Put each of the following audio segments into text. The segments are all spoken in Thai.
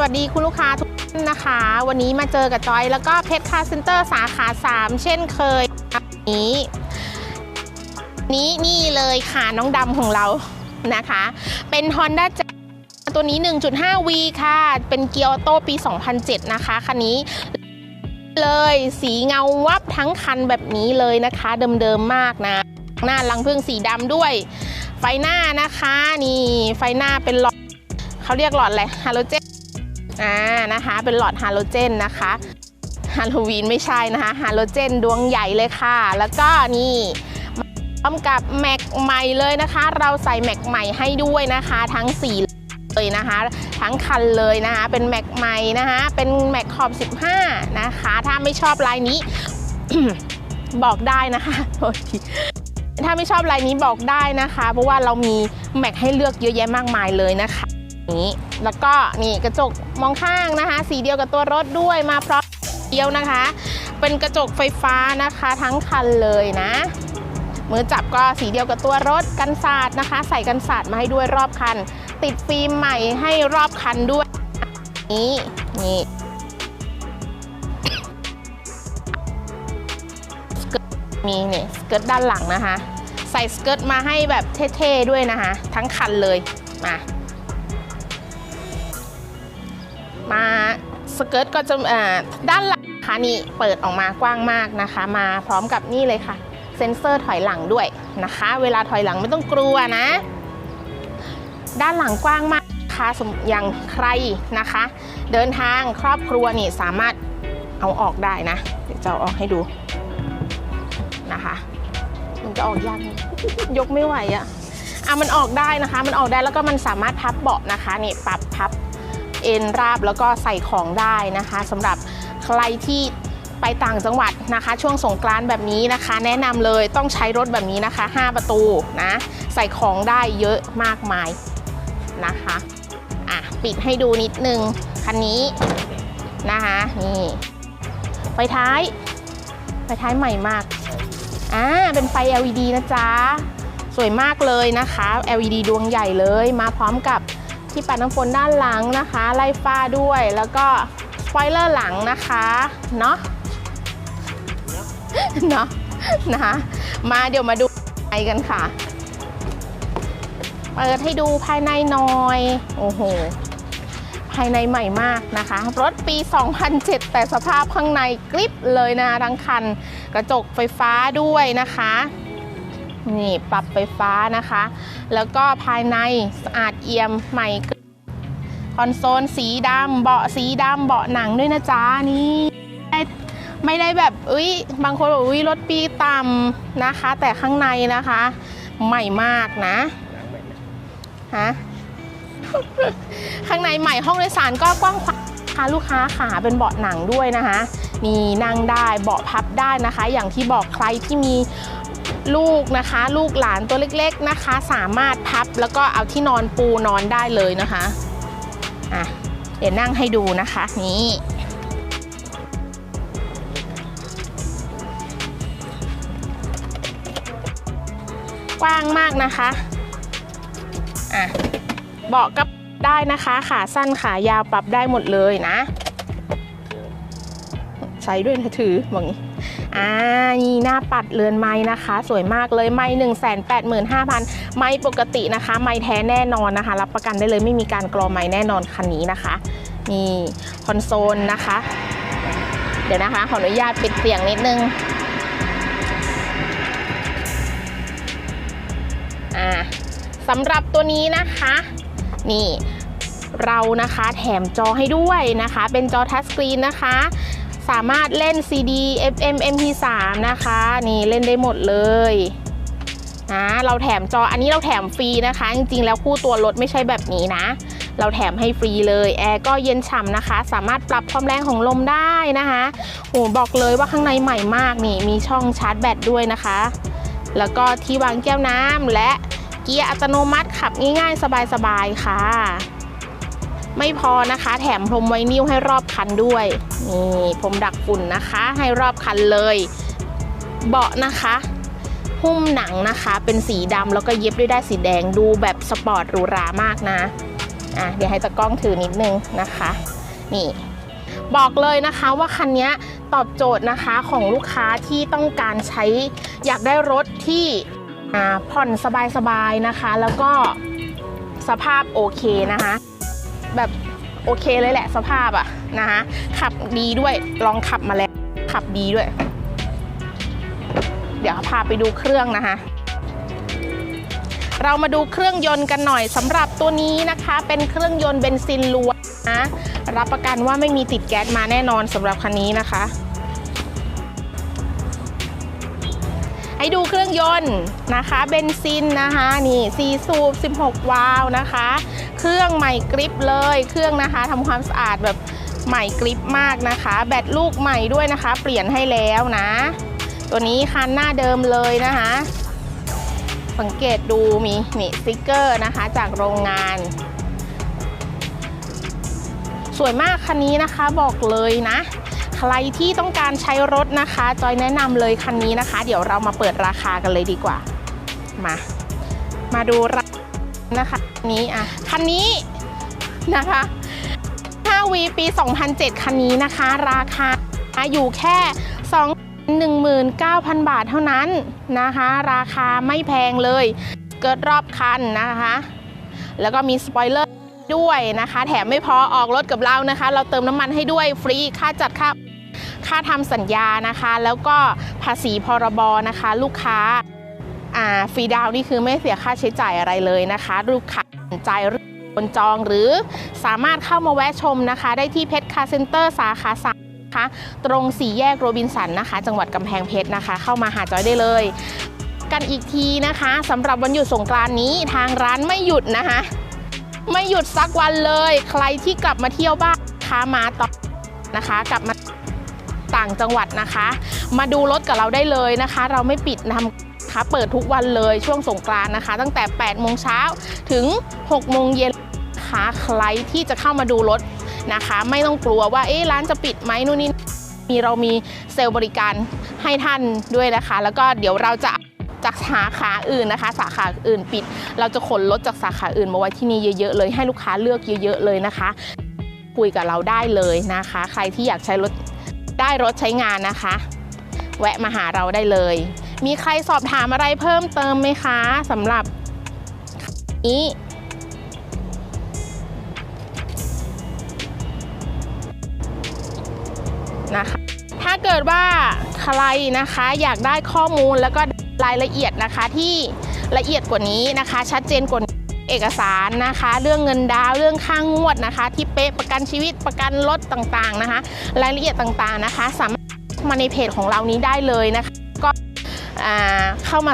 สวัสดีคุณลูกค้าทุกท่านนะคะ วันนี้มาเจอกับจอย แล้วก็เพชรคาร์เซ็นเตอร์สาขา 3 เช่นเคยนี้นี้นี่เลยค่ะน้องดำของเรานะคะ เป็น Honda Jazz ตัวนี้ 1.5V ค่ะ เป็นเกียร์ออโต้ปี 2007 นะคะ คันนี้เลยสีเงาวับทั้งคันแบบนี้เลยนะคะ เดิมๆมากนะ หน้าลังพึ่งสีดำด้วย ไฟหน้านะคะ นี่ไฟหน้าเป็นหลอดเขาเรียกหลอดอะไรฮาโลเจน อ่านะคะ เป็นหลอดฮาโลเจนนะคะฮาโลวีนไม่ใช่นะคะฮาโลเจนดวงใหญ่เลยค่ะ แล้วก็นี่พร้อมกับแม็กใหม่เลยนะคะ เราใส่แม็กใหม่ให้ด้วยนะคะ ทั้งสีเลยนะคะ ทั้งคันเลยนะคะ เป็นแม็กใหม่นะคะ เป็นแม็กขอบ 15 นะคะ ถ้าไม่ชอบลายนี้ บอกได้นะคะโทษทีถ้าไม่ชอบลายนี้บอกได้นะคะ เพราะว่าเรามีแม็กให้เลือกเยอะแยะมากมายเลยนะคะนี้ แล้วก็นี่กระจกมองข้างนะคะ สีเดียวกับตัวรถด้วยมาพร้อมเดียวนะคะ เป็นกระจกไฟฟ้านะคะ ทั้งคันเลยนะมือจับก็สีเดียวกับตัวรถกันศาสตร์นะคะ ใส่กันศาสตร์มาให้ด้วยรอบคัน ติดฟิล์มใหม่ให้รอบคันด้วยนี่นี่สเกิร์ตมีเนี่ยสเกิร์ตด้านหลังนะคะ ใส่สเกิร์ตมาให้แบบเท่ๆด้วยนะคะ ทั้งคันเลยมา สเกิร์ตก็จะด้านหลังค่ะนี่เปิดออกมากว้างมากนะคะ มาพร้อมกับนี่เลยค่ะ เซ็นเซอร์ถอยหลังด้วยนะคะ เวลาถอยหลังไม่ต้องกลัวนะ ด้านหลังกว้างมากค่ะสมอย่างใครนะคะ เดินทางครอบครัวนี่สามารถเอาออกได้นะ เดี๋ยวจะเอาออกให้ดูนะคะมันจะออกยากยกไม่ไหวอะอะมันออกได้นะคะ มันออกได้แล้วก็มันสามารถพับเบาะนะคะนี่ปรับพับ เอ็นราบแล้วก็ใส่ของได้นะคะสำหรับใครที่ไปต่างจังหวัดนะคะ ช่วงสงกรานต์แบบนี้นะคะ แนะนำเลยต้องใช้รถแบบนี้นะคะ 5 ประตูนะใส่ของได้เยอะมากมายนะคะอะปิดให้ดูนิดนึงคันนี้นะคะนี่ไฟท้ายไฟท้ายใหม่มากอ่าเป็นไฟ LED นะจ๊ะสวยมากเลยนะคะ LED ดวงใหญ่เลยมาพร้อมกับ ที่ปัดน้ำฝนด้านหลังนะคะ ไล่ฟ้าด้วย แล้วก็สปอยเลอร์หลังนะคะเนาะเนาะนะคะมาเดี๋ยวมาดูภายในกันค่ะ เปิดให้ดูภายในหน่อย โอ้โห ภายในใหม่มากนะคะ รถปี 2007 แต่สภาพข้างในกริบเลยนะทั้งคัน กระจกไฟฟ้าด้วยนะคะ นี่ปรับไฟฟ้านะคะ แล้วก็ภายในสะอาดเอี่ยมใหม่กริบคอนโซลสีดำเบาะสีดำเบาะหนังด้วยนะจ๊ะนี่ไม่ได้ไม่ได้แบบอุ้ยบางคนบอกอุ้ยรถปีต่ำนะคะ แต่ข้างในนะคะ ใหม่มากนะฮะข้างในใหม่ห้องโดยสารก็กว้างขวางค่ะลูกค้าขาเป็นเบาะหนังด้วยนะคะ นี่นั่งได้เบาะพับได้นะคะ อย่างที่บอกใครที่มี ลูกนะคะ ลูกหลานตัวเล็กๆนะคะ สามารถพับแล้วก็เอาที่นอนปูนอนได้เลยนะคะอะเดี๋ยวนั่งให้ดูนะคะนี่กว้างมากนะคะอะเบาะก็ได้นะคะขาสั้นขายาวปรับได้หมดเลยนะ ใช้ด้วยนะถือบอกงี้ อ่านี่หน้าปัดเรือนไม้นะคะ สวยมากเลยไม้หนึ่งแสนแปดหมื่นห้าพันไม้ปกตินะคะ ไม้แท้แน่นอนนะคะ รับประกันได้เลยไม่มีการกรอไม้แน่นอนคันนี้นะคะนี่คอนโซลนะคะ เดี๋ยวนะคะ ขออนุญาตปิดเสียงนิดนึงอ่าสำหรับตัวนี้นะคะ นี่เรานะคะแถมจอให้ด้วยนะคะ เป็นจอทัชสกรีนนะคะ สามารถเล่น CD FM MP3 นะคะ นี่เล่นได้หมดเลยนะเราแถมจออันนี้เราแถมฟรีนะคะ จริงๆ แล้วคู่ตัวรถไม่ใช่แบบนี้นะ เราแถมให้ฟรีเลยแอร์ก็เย็นฉ่ำนะคะ สามารถปรับความแรงของลมได้นะคะโอ้บอกเลยว่าข้างในใหม่มากนี่มีช่องชาร์จแบตด้วยนะคะ แล้วก็ที่วางแก้วน้ำและเกียร์อัตโนมัติขับง่ายๆ สบายๆค่ะ ไม่พอนะคะ แถมพรมไวนิลให้รอบคันด้วยนี่พรมดักฝุ่นนะคะ ให้รอบคันเลย เบาะนะคะ หุ้มหนังนะคะ เป็นสีดำแล้วก็เย็บด้วยได้ายสีแดงดูแบบสปอร์ตหรูหรามากนะอะเดี๋ยวให้ตะกล้องถือนิดนึงนะคะ นี่ บอกเลยนะคะว่าคันนี้ตอบโจทย์นะคะของลูกค้าที่ต้องการใช้อยากได้รถที่อ่าผ่อนสบายๆนะคะ แล้วก็สภาพโอเคนะคะ แบบโอเคเลยแหละสภาพอะนะคะขับดีด้วยลองขับมาแล้วขับดีด้วย เดี๋ยวพาไปดูเครื่องนะคะเรามาดูเครื่องยนต์กันหน่อยสำหรับตัวนี้นะคะ เป็นเครื่องยนต์เบนซินล้วนนะรับประกันว่าไม่มีติดแก๊สมาแน่นอนสำหรับคันนี้นะคะ ให้ดูเครื่องยนต์นะคะเบนซินนะคะนี่ 4 สูบ 16 วาล์วนะคะ เครื่องใหม่กริปเลยเครื่องนะคะทำความสะอาดแบบใหม่กริปมากนะคะ แบตลูกใหม่ด้วยนะคะ เปลี่ยนให้แล้วนะ ตัวนี้คันหน้าเดิมเลยนะคะ สังเกตดูมีนี่สติกเกอร์นะคะจากโรงงาน สวยมากคันนี้นะคะบอกเลยนะ ใครที่ต้องการใช้รถนะคะ จอยแนะนำเลยคันนี้นะคะ เดี๋ยวเรามาเปิดราคากันเลยดีกว่า มา มาดูราคานะคะนนี้อะคันนี้นะคะ 5V ปี 2007 คันนี้นะคะ ราคาอยู่แค่ 2 19,000 บาทเท่านั้นนะคะ ราคาไม่แพงเลย เกิดรอบคันนะคะ แล้วก็มีสปอยเลอร์ ด้วยนะคะ แถมไม่พอออกรถกับเรานะคะ เราเติมน้ำมันให้ด้วยฟรีค่าจัดค่าค่าทำสัญญานะคะ แล้วก็ภาษีพรบนะคะ ลูกค้าอ่าฟรีดาวน์นี่คือไม่เสียค่าใช้จ่ายอะไรเลยนะคะ ลูกค้าสนใจรือคนจองหรือสามารถเข้ามาแวะชมนะคะ ได้ที่เพชรคาเซ็นเตอร์สาขาสามนะคะตรงสี่แยกโรบินสันนะคะ จังหวัดกำแพงเพชรนะคะ เข้ามาหาจอยได้เลย กันอีกทีนะคะสำหรับวันหยุดสงกรานนี้ทางร้านไม่หยุดนะคะ ไม่หยุดสักวันเลย ใครที่กลับมาเที่ยวบ้านนะคะมาต่อนะคะ กลับมาต่างจังหวัดนะคะ มาดูรถกับเราได้เลยนะคะ เราไม่ปิดทำนะคะเปิดทุกวันเลยช่วงสงกรานต์นะคะ ตั้งแต่ 8 โมงเช้าถึง 6 โมงเย็นนะคะใครที่จะเข้ามาดูรถนะคะ ไม่ต้องกลัวว่าเอ๊ะร้านจะปิดไหมนู่นนี่มีเรามีเซลล์บริการให้ท่านด้วยนะคะ แล้วก็เดี๋ยวเราจะ จากสาขาอื่นนะคะ สาขาอื่นปิด เราจะขนรถจากสาขาอื่นมาไว้ที่นี่เยอะๆเลย ให้ลูกค้าเลือกเยอะ ๆ เลยนะคะ คุยกับเราได้เลยนะคะ ใครที่อยากใช้รถได้รถใช้งานนะคะ แวะมาหาเราได้เลย มีใครสอบถามอะไรเพิ่มเติมไหมคะสำหรับนี้นะคะถ้าเกิดว่าใครนะคะอยากได้ข้อมูลแล้วก็ รายละเอียดนะคะที่ละเอียดกว่านี้นะคะ ชัดเจนกว่านี้เอกสารนะคะ เรื่องเงินดาวน์เรื่องค่างงวดนะคะ ที่เป๊ะประกันชีวิตประกันรถต่างๆนะคะ รายละเอียดต่างๆนะคะ สามารถมาในเพจของเรานี้ได้เลยนะคะ ก็อ่าเข้ามา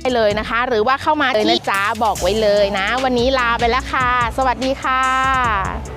ได้เลยนะคะ หรือว่าเข้ามาเลยนะจ๊ะบอกไว้เลยนะ วันนี้ลาไปแล้วค่ะ สวัสดีค่ะ